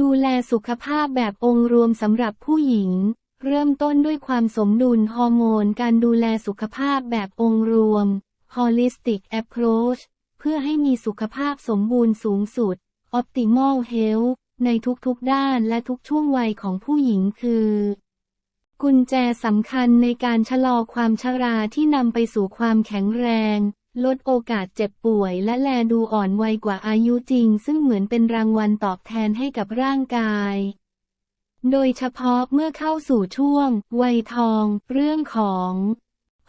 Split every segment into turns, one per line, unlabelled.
ดูแลสุขภาพแบบองค์รวมสำหรับผู้หญิง เริ่มต้นด้วยความสมดุลฮอร์โมนการดูแลสุขภาพแบบองค์รวม holistic approach เพื่อให้มีสุขภาพสมบูรณ์สูงสุด optimal health ในทุกๆด้านและทุกช่วงวัยของผู้หญิงคือ กุญแจสำคัญในการชะลอความชราที่นำไปสู่ความแข็งแรง ลดโอกาสเจ็บป่วยและแลดูอ่อนวัยกว่าอายุจริง ซึ่งเหมือนเป็นรางวัลตอบแทนให้กับร่างกาย โดยเฉพาะเมื่อเข้าสู่ช่วง วัยทอง เรื่องของ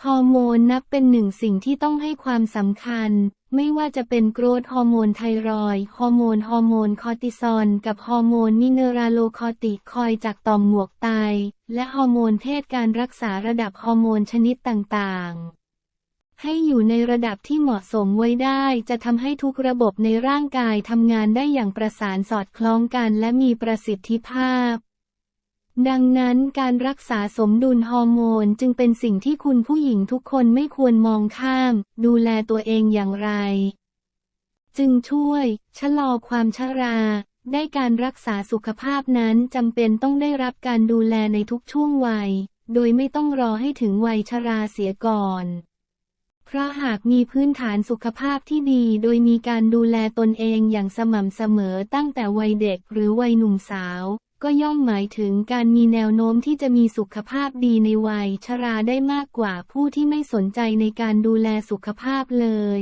ฮอร์โมนนับเป็นหนึ่งสิ่งที่ต้องให้ความสำคัญ ไม่ว่าจะเป็นโกรทฮอร์โมนไทรอยฮอร์โมนฮอร์โมนคอร์ติซอลกับฮอร์โมนมิเนราโลคอติคอยจากต่อมหมวกไตและฮอร์โมนเพศการรักษาระดับฮอร์โมนชนิดต่างๆ ให้อยู่ในระดับที่เหมาะสมไว้ได้ จะทำให้ทุกระบบในร่างกายทำงานได้อย่างประสานสอดคล้องกันและมีประสิทธิภาพ ดังนั้นการรักษาสมดุลฮอร์โมนจึงเป็นสิ่งที่คุณผู้หญิงทุกคนไม่ควรมองข้าม ดูแลตัวเองอย่างไร จึงช่วย ชะลอความชราได้การรักษาสุขภาพนั้นจำเป็นต้องได้รับการดูแลในทุกช่วงวัย โดยไม่ต้องรอให้ถึงวัยชราเสียก่อน เพราะหากมีพื้นฐานสุขภาพที่ดีโดยมีการดูแลตนเองอย่างสม่ำเสมอตั้งแต่วัยเด็กหรือวัยหนุ่มสาว ก็ย่อมหมายถึงการมีแนวโน้มที่จะมีสุขภาพดีในวัยชราได้มากกว่าผู้ที่ไม่สนใจในการดูแลสุขภาพเลย